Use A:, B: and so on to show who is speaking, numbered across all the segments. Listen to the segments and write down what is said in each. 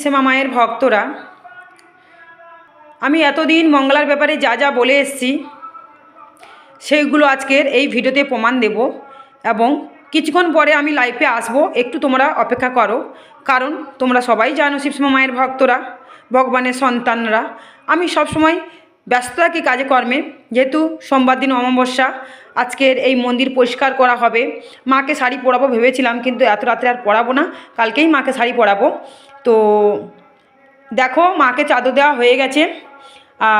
A: শিবসেমা মায়ের ভক্তরা, আমি এতদিন মঙ্গলার ব্যাপারে যা যা বলে এসেছি, সেইগুলো আজকের এই ভিডিওতে প্রমাণ দেব এবং কিছুক্ষণ পরে আমি লাইভে আসব। একটু তোমরা অপেক্ষা করো, কারণ তোমরা সবাই জানো শিবসেমা মায়ের ভক্তরা, ভগবানের সন্তানরা। আমি সবসময় ব্যস্ত থাকি কাজে কর্মে যেহেতু সোমবার দিন অমাবস্যা, আজকের এই মন্দির পরিষ্কার করা হবে। মাকে শাড়ি পরাবো ভেবেছিলাম, কিন্তু এত রাত্রে আর পরাবো না, কালকেই মাকে শাড়ি পরাবো। তো দেখো মাকে চাদর দেওয়া হয়ে গেছে।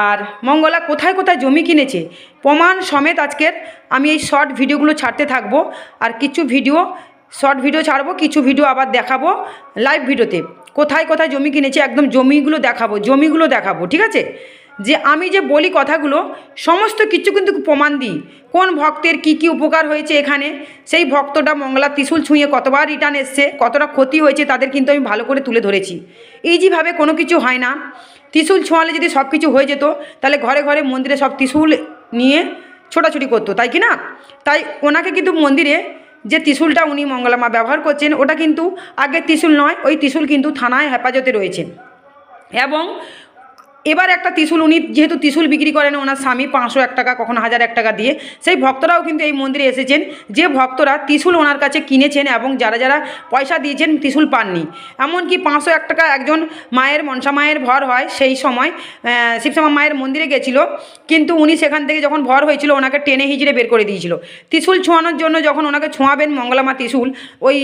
A: আর মঙ্গলা কোথায় কোথায় জমি কিনেছে? প্রমাণ সমেত আজকের আমি এই শর্ট ভিডিওগুলো ছাড়তে থাকব। আর কিছু ভিডিও শর্ট ভিডিও ছাড়বো, কিছু ভিডিও আবার দেখাবো লাইভ ভিডিওতে কোথায় কোথায় জমি কিনেছে, একদম জমিগুলো দেখাবো জমিগুলো দেখাবো, ঠিক আছে? যে আমি যে বলি কথাগুলো, সমস্ত কিছু কিন্তু প্রমাণ দিই। কোন ভক্তের কি কি উপকার হয়েছে এখানে? সেই ভক্তটা মঙ্গলা ত্রিশুল ছুঁয়ে কতবার রিটার্ন এসছে, কতটা ক্ষতি হয়েছে তাদের কিন্তু আমি ভালো করে তুলে ধরেছি। ইজিভাবে কোনো কিছু হয় না। ত্রিশুল ছোঁয়ালে যদি সব কিছু হয়ে যেত, তাহলে ঘরে ঘরে মন্দিরে সব ত্রিশুল নিয়ে ছোটাছুটি করতো, তাই কি না? তাই ওনাকে কিন্তু মন্দিরে যে ত্রিশুলটা উনি মঙ্গলামা ব্যবহার করছেন, ওটা কিন্তু আগে ত্রিশুল নয়, ওই ত্রিশুল কিন্তু থানায় হেফাজতে রয়েছে। এবং এবার একটা ত্রিশুল, উনি যেহেতু ত্রিশুল বিক্রি করেন, ওনার স্বামী পাঁচশো এক টাকা, কখনো হাজার এক টাকা দিয়ে। সেই ভক্তরাও কিন্তু এই মন্দিরে এসেছেন। যে ভক্তরা ত্রিশুল ওনার কাছে কিনেছেন এবং যারা যারা পয়সা দিয়েছেন, ত্রিশুল পাননি। এমনকি পাঁচশো এক টাকা একজন মায়ের, মনসা মায়ের ভর হয়, সেই সময় শিবশ্যামা মায়ের মন্দিরে গেছিল। কিন্তু উনি সেখান থেকে যখন ভর হয়েছিল, ওনাকে টেনে হিজড়ে বের করে দিয়েছিল। ত্রিশুল ছোঁয়ানোর জন্য যখন ওনাকে ছোঁয়াবেন মঙ্গলামা ত্রিশুল, ওই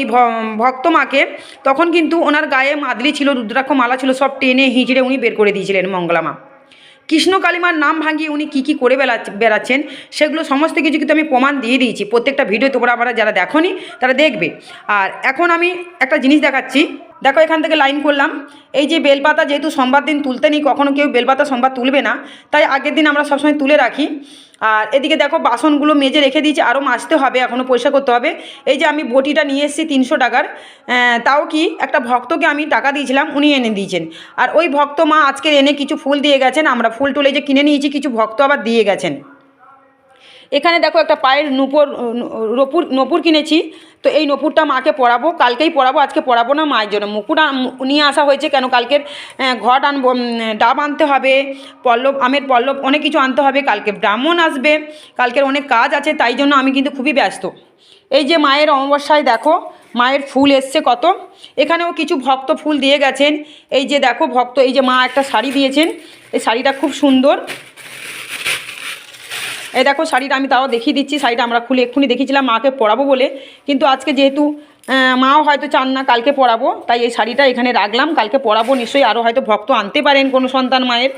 A: ভক্ত মাকে, তখন কিন্তু ওনার গায়ে মাদলি ছিল রুদ্রাক্ষ মালা ছিল, সব টেনে হিজড়ে উনি বের করে দিয়েছিলেন মঙ্গলামা। কৃষ্ণ কালিমার নাম ভাঙিয়ে উনি কী কী করে বেড়া বেড়াচ্ছেন, সেগুলো সমস্ত কিছু কিন্তু আমি প্রমাণ দিয়ে দিয়েছি। প্রত্যেকটা ভিডিও তোমরা আমরা যারা দেখোনি, তারা দেখবে। আর এখন আমি একটা জিনিস দেখাচ্ছি। দেখো এখান থেকে লাইন করলাম। এই যে বেলপাতা যেহেতু সোমবার দিন তুলতে নেই কখনও কেউ বেলপাতা সোমবার তুলবে না। তাই আগের দিন আমরা সবসময় তুলে রাখি। আর এদিকে দেখো বাসনগুলো মেজে রেখে দিয়েছি আরও মাজতে হবে এখনও পয়সা করতে হবে। এই যে আমি বটিটা নিয়ে এসেছি তিনশো টাকার তাও কি একটা ভক্তকে আমি টাকা দিয়েছিলাম, উনি এনে দিয়েছেন। আর ওই ভক্ত মা আজকে এনে কিছু ফুল দিয়ে গেছেন, আমরা ফুল টুলে যে কিনে নিয়েছি, কিছু ভক্ত আবার দিয়ে গেছেন। এখানে দেখো একটা পায়ের নুপুর নপুর নপুর কিনেছি। তো এই নপুরটা মাকে পরাবো কালকেই পরাবো আজকে পরাবো না মায়ের জন্য। মুকুট নিয়ে আসা হয়েছে কেন? কালকের ঘট আনব ডাব আনতে হবে, পল্লব, আমের পল্লব, অনেক কিছু আনতে হবে, কালকে ব্রাহ্মণ আসবে, কালকের অনেক কাজ আছে, তাই জন্য আমি কিন্তু খুবই ব্যস্ত। এই যে মায়ের অমাবস্যায় দেখো, মায়ের ফুল এসছে কত। এখানেও কিছু ভক্ত ফুল দিয়ে গেছেন। এই যে দেখো, ভক্ত, এই যে মা একটা শাড়ি দিয়েছেন। এই শাড়িটা খুব সুন্দর। এই দেখো শাড়িটা আমি তাও দেখিয়ে দিচ্ছি, শাড়িটা আমরা খুলে এক্ষুনি দেখিয়েছিলাম মাকে পরাবো বলে। কিন্তু আজকে যেহেতু মাও হয়তো চান না কালকে পরাবো, তাই এই শাড়িটা এখানে রাখলাম, কালকে পরাবো, নিশ্চয়ই আরও হয়তো ভক্ত আনতে পারেন কোনো সন্তান মায়ের।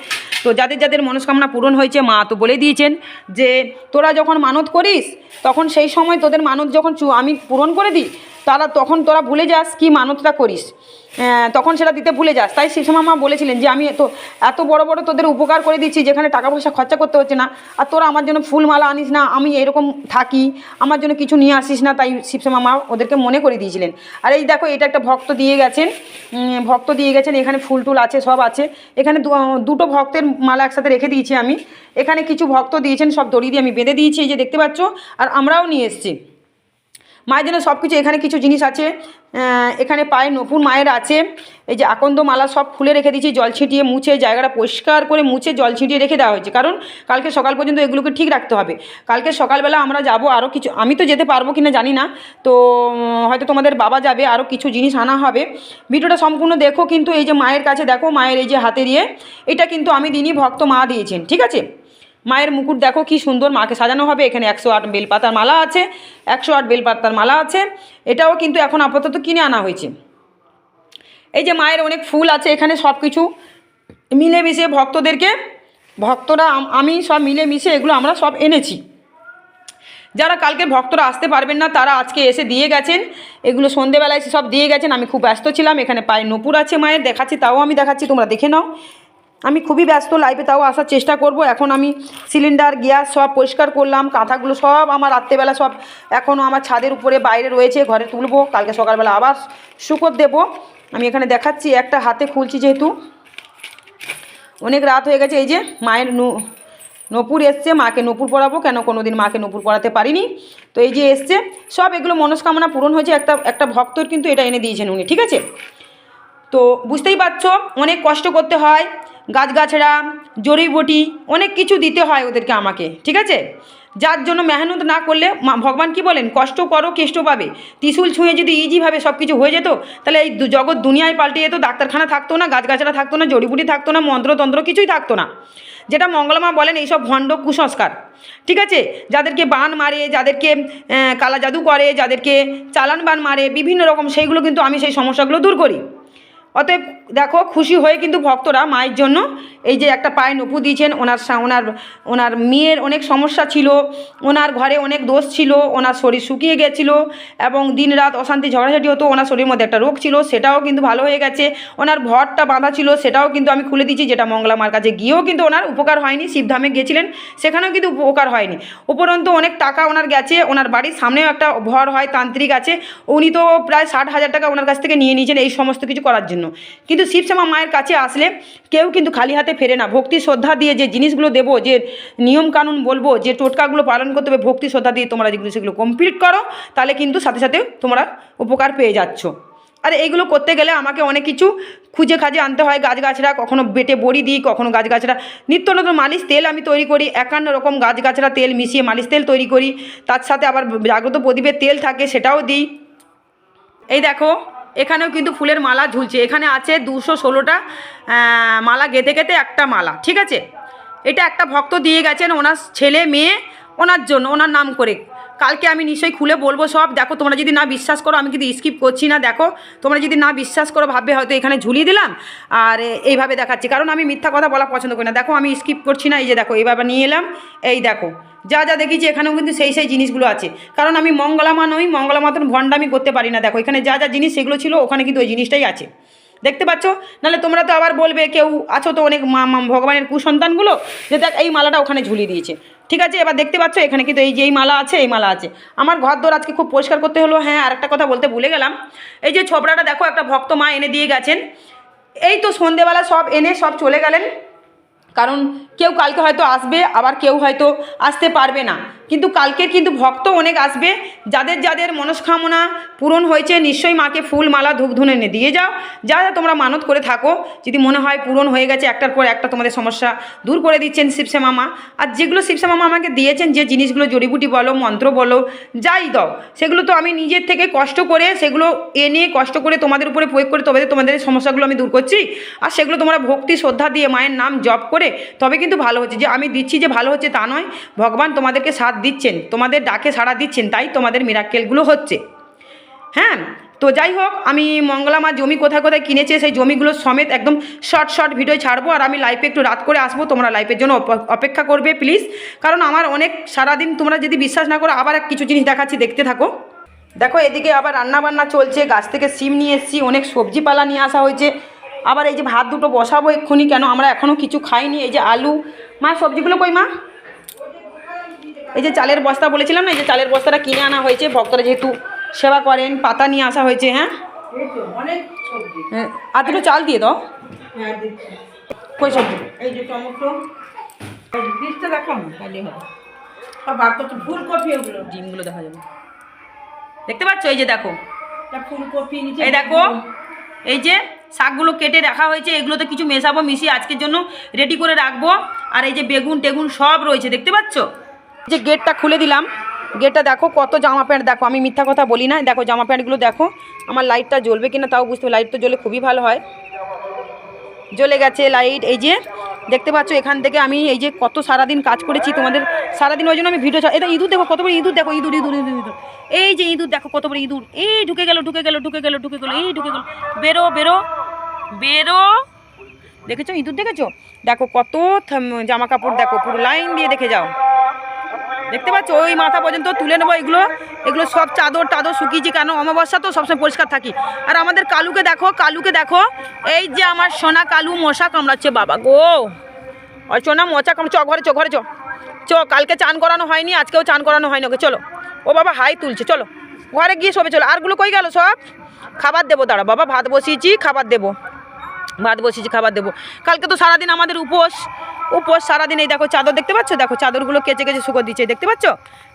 A: তো যাদের যাদের মনস্কামনা পূরণ হয়েছে, মা তো বলে দিয়েছেন যে, তোরা যখন মানত করিস, তখন সেই সময় তোদের মানত যখন আমি পূরণ করে দিই তারা তখন তোরা ভুলে যাস কি মানতটা করিস। তখন সেটা দিতে ভুলে যাস। তাই শিশু মা বলেছিলেন যে, আমি এত এত বড় বড় তোদের উপকার করে দিচ্ছি, যেখানে টাকা পয়সা খরচা করতে হচ্ছে না। আর তোরা আমার জন্য ফুলমালা আনিস না, আমি এরকম থাকি, আমার জন্য কিছু নিয়ে আসিস না। তাই শিবশ্যামা মা ওদেরকে মনে করে দিয়েছিলেন। আর এই দেখো, এটা একটা ভক্ত দিয়ে গেছেন। ভক্ত দিয়ে গেছেন, এখানে ফুল টুল আছে, সব আছে। এখানে দুটো ভক্তের মালা একসাথে রেখে দিয়েছি আমি। এখানে কিছু ভক্ত দিয়েছেন, সব দড়ি দিয়ে আমি বেঁধে দিয়েছি, এই যে দেখতে পাচ্ছ। আর আমরাও নিয়ে এসেছি। মায়ের জন্য সব কিছু এখানে কিছু জিনিস আছে এখানে পায়ে নপুর মায়ের আছে, এই যে আকন্দ মালা সব খুলে রেখে দিয়েছি, জল ছিটিয়ে মুছে, জায়গাটা পরিষ্কার করে মুছে জল ছিটিয়ে রেখে দেওয়া হয়েছে। কারণ কালকে সকাল পর্যন্ত এগুলোকে ঠিক রাখতে হবে। কালকে সকালবেলা আমরা যাব আরও কিছু, আমি তো যেতে পারব কিনা জানি না, তো হয়তো তোমাদের বাবা যাবে আরও কিছু জিনিস আনা হবে। ভিডিওটা সম্পূর্ণ দেখো, কিন্তু এই যে মায়ের কাছে দেখো, মায়ের এই যে হাতে দিয়ে, এটা কিন্তু আমি দিনই ভক্ত মা দিয়েছেন, ঠিক আছে? মায়ের মুকুট দেখো কি সুন্দর, মাকে সাজানো হবে। এখানে একশো আট বেলপাতার মালা আছে, একশো আট বেলপাতার মালা আছে। এটাও কিন্তু এখন আপাতত কিনে আনা হয়েছে। এই যে মায়ের অনেক ফুল আছে, এখানে সব কিছু মিলেমিশে ভক্তদেরকে, ভক্তরা আমি সব মিলেমিশে এগুলো আমরা সব এনেছি। যারা কালকে ভক্তরা আসতে পারবেন না, তারা আজকে এসে দিয়ে গেছেন। এগুলো সন্ধেবেলায় এসে সব দিয়ে গেছেন। আমি খুব ব্যস্ত ছিলাম, এখানে পায়ে নপুর আছে মায়ের, দেখাচ্ছি, তাও আমি দেখাচ্ছি, তোমরা দেখে নাও। আমি খুবই ব্যস্ত লাইফে তাও আসার চেষ্টা করব। এখন আমি সিলিন্ডার গ্যাস সব পরিষ্কার করলাম, কাঁথাগুলো সব আমার রাত্রেবেলা সব এখনও আমার ছাদের উপরে বাইরে রয়েছে, ঘরে তুলবো, কালকে সকালবেলা আবার শুকর দেবো। আমি এখানে দেখাচ্ছি, একটা হাতে খুলছি যেহেতু। অনেক রাত হয়ে গেছে, এই যে মায়ের নপুর এসছে, মাকে নপুর পড়াবো কেন কোনো দিন মাকে নপুর পড়াতে পারিনি। তো এই যে এসছে, সব এগুলো মনস্কামনা পূরণ হয়েছে, একটা একটা ভক্তর কিন্তু এটা এনে দিয়েছেন উনি, ঠিক আছে? তো বুঝতেই পারছ, অনেক কষ্ট করতে হয় গাছগাছড়া, জড়িবটি, অনেক কিছু দিতে হয় ওদেরকে আমাকে, ঠিক আছে? যার জন্য মেহনত না করলে ভগবান কি বলেন? কষ্ট করো, কেষ্ট পাবে। ত্রিশুল ছুঁয়ে যদি ইজিভাবে সব কিছু হয়ে যেত, তাহলে এই জগৎ দুনিয়ায় পাল্টে যেত, ডাক্তারখানা থাকতো না, গাছগাছড়া থাকতো না, জড়িবুটি থাকতো না, মন্ত্রতন্ত্র কিছুই থাকতো না। যেটা মঙ্গলমা বলেন, এইসব ভণ্ড কুসংস্কার, ঠিক আছে? যাদেরকে বান মারে, যাদেরকে কালা জাদু করে, যাদেরকে চালান বান মারে, বিভিন্ন রকম, সেইগুলো কিন্তু আমি সেই সমস্যাগুলো দূর করি। অতএব দেখো খুশি হয়ে কিন্তু ভক্তরা মায়ের জন্য এই যে একটা পায়ে নপু দিয়েছেন, ওনার ওনার ওনার মেয়ের অনেক সমস্যা ছিল, ওনার ঘরে অনেক দোষ ছিল, ওনার শরীর শুকিয়ে গেছিল এবং দিন রাত অশান্তি ঝগড়াঝাটি হতো, ওনার শরীরের মধ্যে একটা রোগ ছিল, সেটাও কিন্তু ভালো হয়ে গেছে। ওনার ভরটা বাঁধা ছিল, সেটাও কিন্তু আমি খুলে দিয়েছি, যেটা মঙ্গলা মার কাছে গিয়েও কিন্তু ওনার উপকার হয়নি, শিবধামে গেছিলেন সেখানেও কিন্তু উপকার হয়নি। উপরন্তু অনেক টাকা ওনার গেছে, ওনার বাড়ির সামনেও একটা ভর হয়, তান্ত্রিক আছে, উনি তো প্রায় ষাট হাজার টাকা ওনার কাছ থেকে নিয়ে নিয়েছেন, এই সমস্ত কিছু করার জন্য। কিন্তু শিবশ্যামা মায়ের কাছে আসলে কেউ কিন্তু খালি হাতে ফেরে না। ভক্তি শ্রদ্ধা দিয়ে যে জিনিসগুলো দেবো, যে নিয়মকানুন বলব, যে টোটকাগুলো পালন করতে হবে, ভক্তি শ্রদ্ধা দিয়ে তোমরা যেগুলো সেগুলো কমপ্লিট করো, তাহলে কিন্তু সাথে সাথে তোমরা উপকার পেয়ে যাচ্ছ। আর এইগুলো করতে গেলে আমাকে অনেক কিছু খুঁজে খাজে আনতে হয়। গাছগাছরা কখনো বেটে বড়ি দিই, কখনো গাছগাছরা নিত্য নতুন মালিশ তেল আমি তৈরি করি, একান্ন রকম গাছগাছরা তেল মিশিয়ে মালিশ তেল তৈরি করি। তার সাথে আবার জাগ্রত প্রদীপের তেল থাকে, সেটাও দিই। এই দেখো এখানেও কিন্তু ফুলের মালা ঝুলছে। এখানে আছে দুশো ষোলোটা মালা গেঁথে গেঁথে একটা মালা, ঠিক আছে? এটা একটা ভক্ত দিয়ে গেছেন ওনার ছেলে, মেয়ে, ওনার জন্য, ওনার নাম করে। কালকে আমি নিশ্চয়ই খুলে বলব সব। দেখো, তোমরা যদি না বিশ্বাস করো, আমি কিন্তু স্কিপ করছি না, দেখো। তোমরা যদি না বিশ্বাস করো, ভাববে হয়তো এখানে ঝুলিয়ে দিলাম। আর এইভাবে দেখাচ্ছি। কারণ আমি মিথ্যা কথা বলা পছন্দ করি না। দেখো, আমি স্কিপ করছি না, এই যে দেখো, এইভাবে নিয়ে এলাম, এই দেখো। যা যা দেখেছি, এখানেও কিন্তু সেই সেই জিনিসগুলো আছে। কারণ আমি মঙ্গলামা নই মঙ্গলা মতন ভণ্ডামি করতে পারি না। দেখো, এখানে যা যা জিনিস সেগুলো ছিল, ওখানে কিন্তু ওই জিনিসটাই আছে। দেখতে পাচ্ছ? নাহলে তোমরা তো আবার বলবে, কেউ আছো তো অনেক ভগবানের কুসন্তানগুলো, যে দেখ, এই মালাটা ওখানে ঝুলিয়ে দিয়েছে। ঠিক আছে, এবার দেখতে পাচ্ছ, এখানে কিন্তু এই যে এই মালা আছে, এই মালা আছে। আমার ঘর দোর আজকে খুব পরিষ্কার করতে হলো হ্যাঁ আর একটা কথা বলতে ভুলে গেলাম। এই যে ছোবড়াটা দেখো, একটা ভক্ত মা এনে দিয়ে গেছেন। এই তো সন্ধেবেলা সব এনে সব চলে গেলেন। কারণ কেউ কালকে হয়তো আসবে, আবার কেউ হয়তো আসতে পারবে না। কিন্তু কালকের কিন্তু ভক্ত অনেক আসবে, যাদের যাদের মনস্কামনা পূরণ হয়েছে, নিশ্চয়ই মাকে ফুল, মালা ধূপ ধুনে এনে দিয়ে যাও। যা যা তোমরা মানত করে থাকো, যদি মনে হয় পূরণ হয়ে গেছে, একটার পর একটা তোমাদের সমস্যা দূর করে দিচ্ছেন শিবসে মামা আর যেগুলো শিবসে মামা আমাকে দিয়েছেন, যে জিনিসগুলো জড়িবুটি বলো, মন্ত্র বলো, যাই দাও। সেগুলো তো আমি নিজের থেকে কষ্ট করে, সেগুলো এনে কষ্ট করে তোমাদের উপরে প্রয়োগ করে তবে তোমাদের সমস্যাগুলো আমি দূর করছি। আর সেগুলো তোমরা ভক্তি, শ্রদ্ধা দিয়ে মায়ের নাম জপ করে তবে কিন্তু ভালো হচ্ছে, যে আমি দিচ্ছি যে ভালো হচ্ছে তা নয়। ভগবান তোমাদেরকে সাথ দিচ্ছেন, তোমাদের ডাকে সাড়া দিচ্ছেন, তাই তোমাদের মিরাক্কেলগুলো হচ্ছে। হ্যাঁ? তো যাই হোক, আমি মঙ্গলা মা জমি কোথায় কোথায় কিনেছে, সেই জমিগুলো সমেত একদম শর্ট শর্ট ভিডিও ছাড়বো। আর আমি লাইফে একটু রাত করে আসব, তোমরা লাইফের জন্য অপেক্ষা করবে প্লিজ কারণ আমার অনেক সারাদিন তোমরা যদি বিশ্বাস না করো, আবার এক কিছু জিনিস দেখাচ্ছি, দেখতে থাকো। দেখো, এদিকে আবার রান্না বান্না চলছে, গাছ থেকে সিম নিয়ে এসেছি, অনেক সবজি পালা নিয়ে আসা হয়েছে। আবার এই যে ভাত দুটো বসাবো এক্ষুনি কেন? আমরা এখনও কিছু খাইনি। এই যে আলু। মা সবজিগুলো কই মা? এই যে চালের বস্তা বলেছিলাম না এই যে চালের বস্তাটা কিনে আনা হয়েছে। ভক্তরা যেহেতু সেবা করেন পাতা নিয়ে আসা হয়েছে হ্যাঁ? হ্যাঁ, আর দুটো চাল দিয়ে দাও।
B: হ্যাঁ
A: কই সবজি?
B: এই যে টমেটো। বীজটা দেখাও তাহলে হবে সব বার করছ ফুলকপি ওগুলো
A: ডিমগুলো দেখা যাবে। দেখতে পাচ্ছ? এই যে দেখো।
B: ফুলকপি
A: এই দেখো। এই যে শাকগুলো কেটে রাখা হয়েছে, এগুলোতে কিছু মেশাবো, মিশিয়ে আজকের জন্য রেডি করে রাখব। আর এই যে বেগুন টেগুন সব রয়েছে, দেখতে পাচ্ছ? যে গেটটা খুলে দিলাম। গেটটা দেখো, কত জামা প্যান্ট, দেখো, আমি মিথ্যা কথা বলি না। দেখো, জামা প্যান্টগুলো দেখো, আমার লাইটটা জ্বলবে কিনা তাও বুঝতে লাইট তো জ্বলে খুবই ভালো হয়। জ্বলে গেছে লাইট এই যে দেখতে পাচ্ছ, এখান থেকে আমি এই যে কত সারাদিন কাজ করেছি তোমাদের, সারাদিন ওই জন্য আমি ভিডিও এটা ইঁদুর দেখো, কত বড় ইঁদুর দেখো, ইঁদুর ইঁদুর ইঁদুর ইঁদুর। এই যে ইঁদুর দেখো, কত বড় ইঁদুর। এই ঢুকে গেল ঢুকে গেল ঢুকে গেল ঢুকে গেল, এই ঢুকে গেল। বেরো বেরো বেরো। দেখেছ, ইঁদুর দেখেছ? দেখো কত জামা কাপড় দেখো, পুরো লাইন দিয়ে দেখে যাও। দেখতে পাচ্ছ? ওই মাথা পর্যন্ত তুলে নেব এগুলো। এগুলো সব চাদর টাদর শুকিয়েছি কেন? অমাবস্যা তো সবসময় পরিষ্কার থাকি। আর আমাদের কালুকে দেখো কালুকে দেখো। এই যে আমার সোনা কালু মশা কামড়াচ্ছে বাবা গো। ওই সোনা মশা কামড় চ, ঘরে চ ঘরে চ। চ, কালকে চান করানো হয়নি, আজকেও চান করানো হয়নি ওকে। চলো। ও বাবা হাই তুলছে, চলো। ঘরে গিয়ে সবে চলো। আরগুলো কই গেল সব? খাবার দেবো, দাঁড়া। বাবা ভাত বসিয়েছি, খাবার দেবো। ভাত বসিয়েছি, খাবার দেবো। কালকে তো সারাদিন আমাদের উপোস। উপোস সারাদিন এই দেখো চাদর দেখতে পাচ্ছ? দেখো চাদরগুলো কেচে কেচে শুকো দিচ্ছে, দেখতে পাচ্ছ?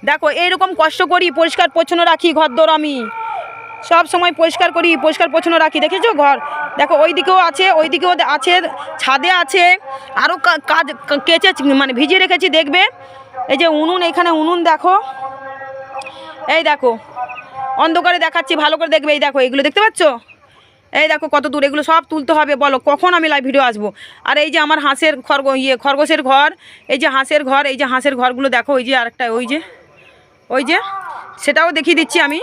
A: দেখো, এইরকম কষ্ট করি, পরিষ্কার পরিচ্ছন্ন রাখি ঘর দর আমি। সব সময় পরিষ্কার করি, পরিষ্কার পরিচ্ছন্ন রাখি, দেখেছ ঘর? দেখো ওই দিকেও আছে ওই দিকেও আছে, ছাদে আছে আরও কাজ কেচে মানে ভিজিয়ে রেখেছি, দেখবে? এই যে উনুন, এখানে উনুন দেখো। এই দেখো, অন্ধকারে দেখাচ্ছি, ভালো করে দেখবে, এই দেখো এইগুলো দেখতে পাচ্ছ? এই দেখো কত দূর, এগুলো সব তুলতে হবে, বলো, কখন আমি লাইভ ভিডিও আসব? আর এই যে আমার হাঁসের খরগ ইয়ে খরগোশের ঘর, এই যে হাঁসের ঘর, এই যে হাঁসের ঘরগুলো দেখো, ওই যে আরেকটা, ওই যে ওই যে, সেটাও দেখিয়ে দিচ্ছি আমি।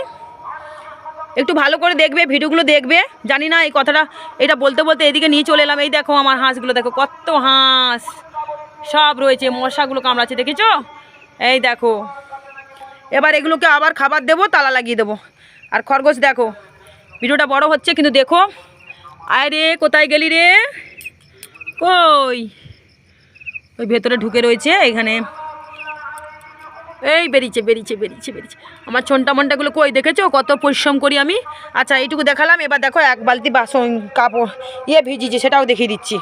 A: একটু ভালো করে দেখবে, ভিডিওগুলো দেখবে, জানি না এই কথাটা, এটা বলতে বলতে এদিকে নিয়ে চলে এলাম, এই দেখো আমার হাঁসগুলো, দেখো কত হাঁস, সব রয়েছে, মশাগুলো কামড়াচ্ছে দেখেছ এই দেখো, এবার এগুলোকে আবার খাবার দেবো, তালা লাগিয়ে দেবো। আর খরগোশ দেখো ভিডিওটা বড় হচ্ছে, কিন্তু দেখো। আয় রে, কোথায় গেলি রে? কই? ওই ভেতরে ঢুকে রয়েছে, এখানে। এই বেরিয়েছে বেরিয়েছে বেরিয়েছে বেরিয়েছে। আমার ছন্টা মন্টাগুলো কই, দেখেছ? কত পরিশ্রম করি আমি। আচ্ছা এইটুকু দেখালাম, এবার দেখো এক বালতি বাসন, কাপড় ইয়ে ভিজিয়েছে, সেটাও দেখিয়ে দিচ্ছি।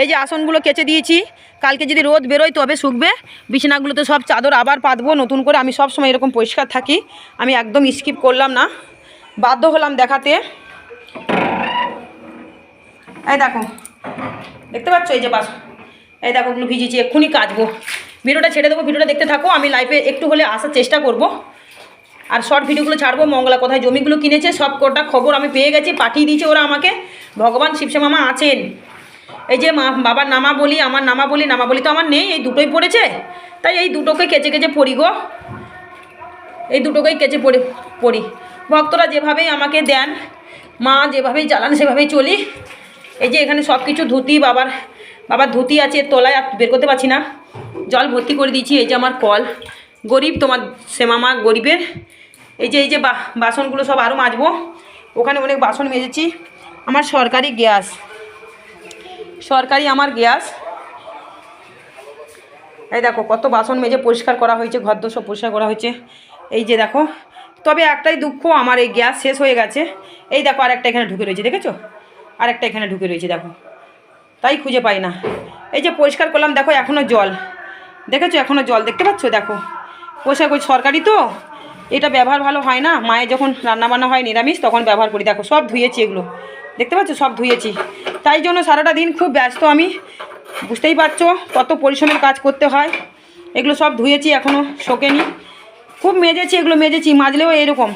A: এই যে আসনগুলো কেচে দিয়েছি, কালকে যদি রোদ বেরোয় তবে শুকবে। বিছানাগুলোতে সব চাদর আবার পাতবো, নতুন করে। আমি সব সময় এরকম পরিষ্কার থাকি, আমি একদম স্কিপ করলাম না। বাধ্য হলাম দেখাতে। এই দেখো, দেখতে পাচ্ছ এই যে বাস? এই দেখো ওগুলো ভিজিয়েছি এক্ষুনি কাচবো। ভিডিওটা ছেড়ে দেবো, ভিডিওটা দেখতে থাকো, আমি লাইফে একটু হলে আসার চেষ্টা করব। আর শর্ট ভিডিওগুলো ছাড়বো, মঙ্গলা কোথায় জমিগুলো কিনেছে, সব কটা খবর আমি পেয়ে গেছি, পাঠিয়ে দিয়েছে ওরা আমাকে। ভগবান শিবসে মামা আছেন। এই যে মা, বাবার নামা বলি, আমার নামা বলি নামা বলি তো আমার নেই, এই দুটোই পড়েছে। তাই এই দুটোকে কেচে কেচে পড়ি গো। এই দুটোকেই কেচে পড়ি পড়ি। ভক্তরা যেভাবেই আমাকে দেন, মা যেভাবেই চালান, সেভাবেই চলি। এই যে এখানে সব কিছু ধুতি, বাবার বাবার ধুতি আছে, তলায় আর বের করতে পারছি না। জল ভর্তি করে দিয়েছি, এই যে আমার কল। গরিব তোমার শ্যামামা গরিবের। এই যে এই যে বাসনগুলো সব আরও মাজবো। ওখানে অনেক বাসন মেজেছি। আমার সরকারি গ্যাস। সরকারি আমার গ্যাস। এই দেখো, কত বাসন মেজে পরিষ্কার করা হয়েছে, ঘর সব পরিষ্কার করা হয়েছে। এই যে দেখো তবে একটাই দুঃখ, আমার এই গ্যাস শেষ হয়ে গেছে। এই দেখো আরেকটা এখানে ঢুকে রয়েছে, দেখেছ? আরেকটা এখানে ঢুকে রয়েছে, দেখো। তাই খুঁজে পাই না। এই যে পরিষ্কার করলাম, দেখো এখনও জল। দেখেছ এখনও জল, দেখতে পাচ্ছ? দেখো। পোশাক ওই সরকারি তো? এটা ব্যবহার ভালো হয় না? মায়ের যখন রান্নাবান্না হয় নিরামিষ, তখন ব্যবহার করি। দেখো, সব ধুয়েছি এগুলো। দেখতে পাচ্ছ? সব ধুয়েছি। তাই জন্য সারাটা দিন খুব ব্যস্ত আমি। বুঝতেই পারছ কত পরিশ্রমের কাজ করতে হয়। এগুলো সব ধুয়েছি এখনও শোকেনি। খুব মেজেছি, এগুলো মেজেছি, মাজলেও এরকম,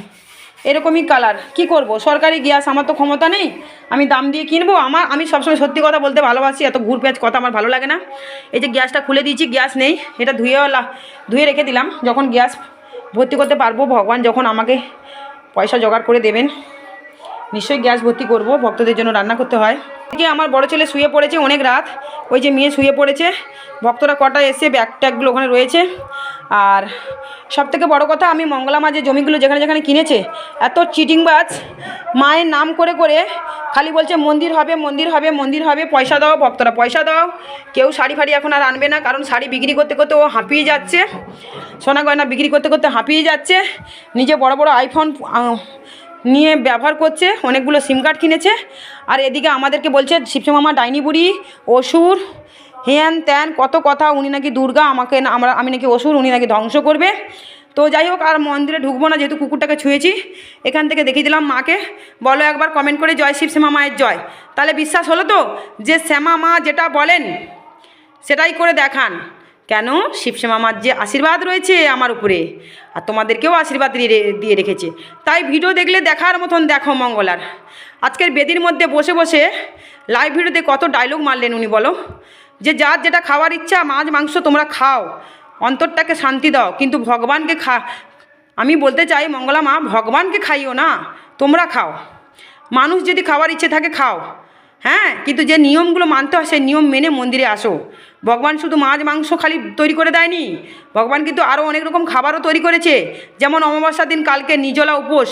A: এরকমই কালার কি করব? সরকারি গ্যাস, আমার তো ক্ষমতা নেই। আমি দাম দিয়ে কিনবো, আমার, আমি সবসময় সত্যি কথা বলতে ভালোবাসি, এত ঘুর পেঁয়াজ কথা আমার ভালো লাগে না। এই যে গ্যাসটা খুলে দিয়েছি, গ্যাস নেই, এটা ধুয়ে ধুয়ে রেখে দিলাম। যখন গ্যাস ভর্তি করতে পারব, ভগবান যখন আমাকে পয়সা জোগাড় করে দেবেন। নিশ্চয়ই গ্যাস ভর্তি করব, ভক্তদের জন্য রান্না করতে হয়। এদিকে আমার বড় ছেলে শুয়ে পড়েছে অনেক রাত, ওই যে মেয়ে শুয়ে পড়েছে। ভক্তরা কটা এসে ব্যাগ ট্যাগগুলো ওখানে রয়েছে। আর সব থেকে বড়ো কথা, আমি মঙ্গলা মা যে জমিগুলো যেখানে যেখানে কিনেছে, এত চিটিংবাজ মায়ের নাম করে করে খালি বলছে, মন্দির হবে মন্দির হবে মন্দির হবে, পয়সা দাও ভক্তরা, পয়সা দাও। কেউ শাড়ি ফাড়ি এখন আর আনবে না, কারণ শাড়ি বিক্রি করতে করতে ও হাঁপিয়ে যাচ্ছে। সোনা গয়না বিক্রি করতে করতে হাঁপিয়ে যাচ্ছে। নিজে বড় বড় আইফোন নিয়ে ব্যবহার করছে, অনেকগুলো সিম কার্ড কিনেছে। আর এদিকে আমাদেরকে বলছে শিবসে মামা, ডাইনি বুড়ি, অসুর, হ্যান ত্যান, কত কথা, উনি নাকি দুর্গা, আমাকে আমরা, আমি নাকি অসুর, উনি নাকি ধ্বংস করবে। তো যাই হোক, আর মন্দিরে ঢুকবো না, যেহেতু কুকুরটাকে ছুঁয়েছি, এখান থেকে দেখিয়ে দিলাম মাকে। বলো একবার কমেন্ট করে, জয় শিব শ্যামা মায়ের জয়। তাহলে বিশ্বাস হলো তো? যে শ্যামা মা যেটা বলেন, সেটাই করে দেখান। কেন? শিবশ্যামা মার যে আশীর্বাদ রয়েছে আমার উপরে, আর তোমাদেরকেও আশীর্বাদ দিয়ে রেখেছে। তাই ভিডিও দেখলে দেখার মতন দেখো মঙ্গলার। আজকের বেদির মধ্যে বসে বসে লাইভ ভিডিওতে কত ডায়লগ মারলেন উনি বলো? যে যার যেটা খাওয়ার ইচ্ছা, মাছ, মাংস তোমরা খাও, অন্তরটাকে শান্তি দাও, কিন্তু ভগবানকে খা, আমি বলতে চাই মঙ্গলা মা, ভগবানকে খাইও না, তোমরা খাও। মানুষ যদি খাওয়ার ইচ্ছে থাকে খাও। হ্যাঁ কিন্তু যে নিয়মগুলো মানতে হয়, সেই নিয়ম মেনে মন্দিরে আসো। ভগবান শুধু মাছ, মাংস খালি তৈরি করে দেয়নি। ভগবান কিন্তু আরও অনেক রকম খাবারও তৈরি করেছে। যেমন অমাবস্যার দিন কালকে নিজলা উপোস।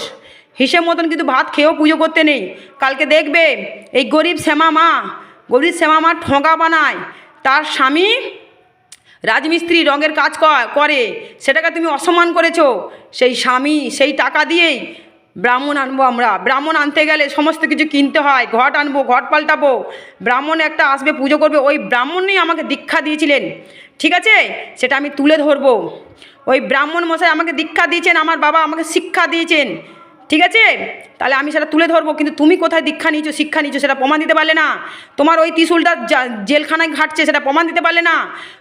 A: হিসেব মতন কিন্তু ভাত খেয়েও পুজো করতে নেই। কালকে দেখবে এই গরিব শ্যামা মা, গরিব শ্যামা মা ঠোঁকা বানায়। তার স্বামী রাজমিস্ত্রি রঙের কাজ করে। সেটাকে তুমি অসম্মান করেছ। সেই স্বামী সেই টাকা দিয়েই ব্রাহ্মণ আনব আমরা। ব্রাহ্মণ আনতে গেলে সমস্ত কিছু কিনতে হয়, ঘট আনব, ঘট পাল্টাবো। ব্রাহ্মণ একটা আসবে, পুজো করবে। ওই ব্রাহ্মণই আমাকে দীক্ষা দিয়েছিলেন। ঠিক আছে? সেটা আমি তুলে ধরবো। ওই ব্রাহ্মণ মশাই আমাকে দীক্ষা দিয়েছেন, আমার বাবা আমাকে শিক্ষা দিয়েছেন। ঠিক আছে? তাহলে আমি সেটা তুলে ধরবো। কিন্তু তুমি কোথায় দীক্ষা নিয়েছো, শিক্ষা নিয়েছো সেটা প্রমাণ দিতে পারলে না। তোমার ওই ত্রিশুলটা জেলখানায় ঘাটছে, সেটা প্রমাণ দিতে পারলে না।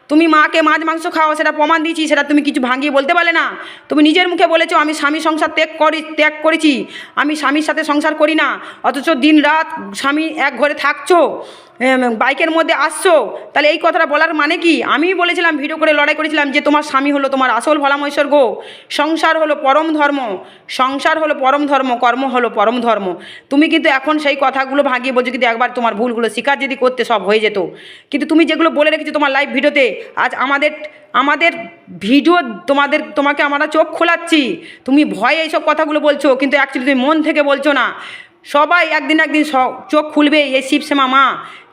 A: তুমি মাকে মাছ মাংস খাও সেটা প্রমাণ দিয়েছি, সেটা তুমি কিছু ভাঙিয়ে বলতে পারলে না। তুমি নিজের মুখে বলেছ, আমি স্বামী সংসার ত্যাগ করি, ত্যাগ করেছি। আমি স্বামীর সাথে সংসার করি না। অথচ দিন রাত স্বামী এক ঘরে থাকছো বাইকের মধ্যে আসছো। তাহলে এই কথাটা বলার মানে কি? আমি বলেছিলাম, ভিডিও করে লড়াই করেছিলাম যে তোমার স্বামী হলো তোমার আসল ভোলামৈশ্বর সংসার হলো পরম ধর্ম। সংসার হলো পরম ধর্ম, কর্ম হলো পরম ধর্ম। তুমি কিন্তু এখন সেই কথাগুলো ভাগিয়ে বলছো, কিন্তু একবার তোমার ভুলগুলো স্বীকার যদি করতে সব হয়ে যেত। কিন্তু তুমি যেগুলো বলে রেখেছো তোমার লাইভ ভিডিওতে আজ আমাদের আমাদের ভিডিও তোমাদের, তোমাকে আমরা চোখ খোলাচ্ছি। তুমি ভয়ে এইসব কথাগুলো বলছো, কিন্তু অ্যাকচুয়ালি তুমি মন থেকে বলছো না। সবাই একদিন একদিন চোখ খুলবে এই শিবশ্যামা মা।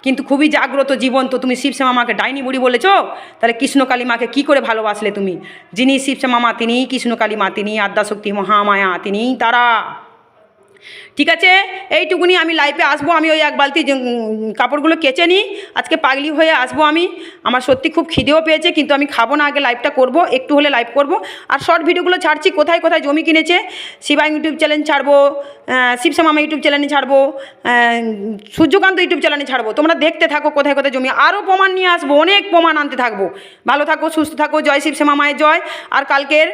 A: কিন্তু খুবই জাগ্রত জীবন তো তুমি শিবশ্যামা মাকে ডাইনি বুড়ি বলেছ? তাহলে কৃষ্ণকালী মাকে কী করে ভালোবাসলে তুমি? যিনি শিবশ্যামা মা, তিনিই কৃষ্ণকালী মা তিনি আদ্যাশক্তি মহামায়া, তিনিই তারা। ঠিক আছে? এইটুকুনি আমি লাইফে আসব, আমি ওই এক বালতি কাপড়গুলো কেচে নিই, আজকে পাগলি হয়ে আসব আমি। আমার সত্যি খুব খিদেও পেয়েছে, কিন্তু আমি খাব না, আগে লাইভটা করব, একটু হলে লাইভ করব। আর শর্ট ভিডিওগুলো ছাড়ছি, কোথায় কোথায় জমি কিনেছে, শিবা ইউটিউব চ্যানেল ছাড়বো শিবশ্যামামা ইউটিউব চ্যানেলে ছাড়বো সূর্যকান্ত ইউটিউব চ্যানেলে ছাড়বো। তোমরা দেখতে থাকো, কোথায় কোথায় জমি। আরও প্রমাণ নিয়ে আসব, অনেক প্রমাণ আনতে থাকব। ভালো থাকো, সুস্থ থাকো, জয় শিবশ্যামা মায়ের জয়। আর কালকের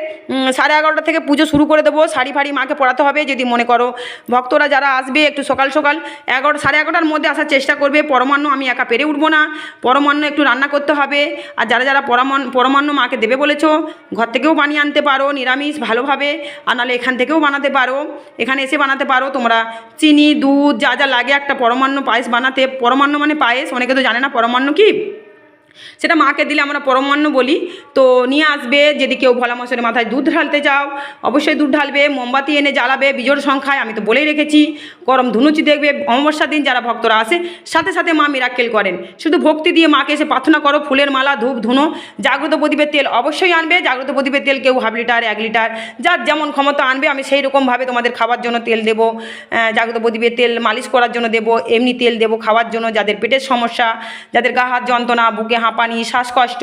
A: সাড়ে এগারোটা থেকে পুজো শুরু করে দেবো, শাড়ি ফাড়ি মাকে পড়াতে হবে, যদি মনে করো ভক্তরা যারা আসবে একটু সকাল সকাল এগারো, সাড়ে এগারোটার মধ্যে আসার চেষ্টা করবে। পরমান্ন আমি একা পেরে উঠবো না। পরমান্ন একটু রান্না করতে হবে। আর যারা যারা পরমান পরমান্ন মাকে দেবে বলেছ, ঘর থেকেও বানিয়ে আনতে পারো, নিরামিষ ভালোভাবে। আর নাহলে এখান থেকেও বানাতে পারো। এখানে এসে বানাতে পারো তোমরা। চিনি, দুধ, যা যা লাগে একটা পরমান্ন পায়েস বানাতে। পরমান্ন মানে পায়েস? অনেকে তো জানে না পরমান্ন কি? সেটা মাকে দিলে আমরা পরমান্ন বলি। তো নিয়ে আসবে, যদি কেউ ভোলা মাসের মাথায় দুধ ঢালতে চাও, অবশ্যই দুধ ঢালবে, মোমবাতি এনে জ্বালাবে, বিজোড় সংখ্যায়, আমি তো বলেই রেখেছি। গরম ধুনুচি দেখবে, অমাবস্যার দিন যারা ভক্তরা আসে, সাথে সাথে মা মিরাক্কেল করেন। শুধু ভক্তি দিয়ে মাকে এসে প্রার্থনা করো, ফুলের মালা, ধূপ, ধুনো, জাগ্রত প্রদীপের তেল অবশ্যই আনবে। জাগ্রত প্রদীপের তেল কেউ হাফ লিটার এক লিটার যার যেমন ক্ষমতা আনবে, আমি সেই রকমভাবে তোমাদের খাওয়ার জন্য তেল দেবো। জাগ্রত প্রদীপের তেল মালিশ করার জন্য দেবো, এমনি তেল দেবো খাওয়ার জন্য, যাদের পেটের সমস্যা, যাদের গা হাত যন্ত্রণা, বুকে হাঁপানি, শ্বাসকষ্ট,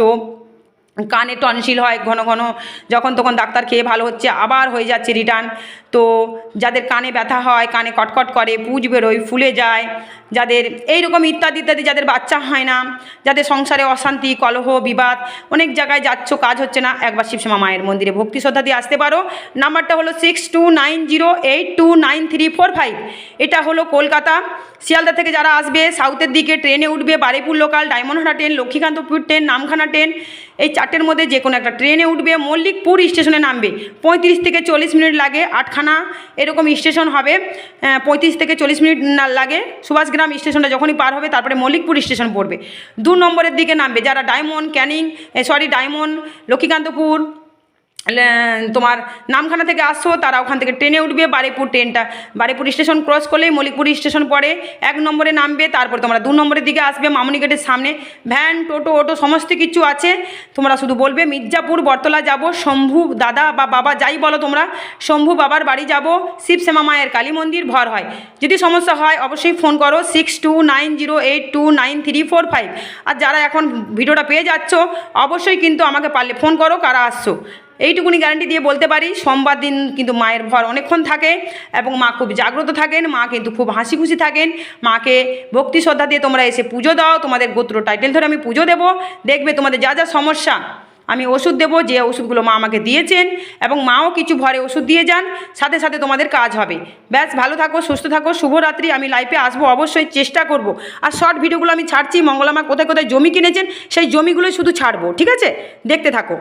A: কানে টনসিল হয় ঘন ঘন, যখন তখন ডাক্তার খেয়ে ভালো হচ্ছে, আবার হয়ে যাচ্ছে রিটার্ন তো যাদের কানে ব্যথা হয়, কানে কটকট করে, পুজ বেরোয়, ফুলে যায় যাদের এইরকম ইত্যাদি ইত্যাদি যাদের বাচ্চা হয় না, যাদের সংসারে অশান্তি, কলহ, বিবাদ, অনেক জায়গায় যাচ্ছ, কাজ হচ্ছে না, একবার শিবশ্যামা মায়ের মন্দিরে ভক্তি শ্রদ্ধা দিয়ে আসতে পারো। নাম্বারটা হলো six two nine zero eight two nine three four five এটা হলো কলকাতা। শিয়ালদা থেকে যারা আসবে সাউথের দিকে ট্রেনে উঠবে, Baruipur local ডায়মন্ডহাটা train Lakshmikantapur train Namkhana train এই চারটের মধ্যে যে কোনো একটা ট্রেনে উঠবে, মল্লিকপুর স্টেশনে নামবে। পঁয়ত্রিশ থেকে চল্লিশ মিনিট লাগে, আটখানা এরকম স্টেশন হবে পঁয়ত্রিশ থেকে চল্লিশ মিনিট লাগে। সুভাষগ্রাম স্টেশনটা যখনই পার হবে, তারপরে মল্লিকপুর স্টেশন পড়বে। দু নম্বরের দিকে নামবে যারা diamond Canning sorry diamond, Lakshmikantapur তোমার নামখানা থেকে আসছো তারা ওখান থেকে ট্রেনে উঠবে, বারেপুর ট্রেনটা। বারেপুর স্টেশন ক্রস করলেই মলিকপুর স্টেশন পড়ে। এক নম্বরে নামবে, তারপর তোমরা দু নম্বরের দিকে আসবে, মামুনি গেটের সামনে। ভ্যান, টোটো, অটো, সমস্ত কিছু আছে। তোমরা শুধু বলবে, মির্জাপুর, বটতলা যাব, শম্ভু দাদা বা বাবা যাই বলো তোমরা, শম্ভু বাবার বাড়ি যাব, শিবশ্যামা মায়ের কালী মন্দির, ভর হয়। যদি সমস্যা হয়, অবশ্যই ফোন করো six two nine zero eight two nine three four five আর যারা এখন ভিডিওটা পেয়ে যাচ্ছ, অবশ্যই কিন্তু আমাকে পারলে ফোন করো, কারা আসছো। এইটুকুনি গ্যারান্টি দিয়ে বলতে পারি, সোমবার দিন কিন্তু মায়ের ভর অনেকক্ষণ থাকে এবং মা খুব জাগ্রত থাকেন, মা কিন্তু খুব হাসি খুশি থাকেন। মাকে ভক্তি শ্রদ্ধা দিয়ে তোমরা এসে পুজো দাও, তোমাদের গোত্র টাইটেল ধরে আমি পুজো দেবো। দেখবে তোমাদের যা যা সমস্যা, আমি ওষুধ দেবো, যে ওষুধগুলো মা আমাকে দিয়েছেন এবং মাও কিছু ভরে ওষুধ দিয়ে যান, সাথে সাথে তোমাদের কাজ হবে। ব্যাস, ভালো থাকো, সুস্থ থাকো, শুভরাত্রি। আমি লাইফে আসব, অবশ্যই চেষ্টা করব। আর শর্ট ভিডিওগুলো আমি ছাড়ছি, মঙ্গলামা কোথায় কোথায় জমি কিনেছেন, সেই জমিগুলোই শুধু ছাড়বো, ঠিক আছে? দেখতে থাকো।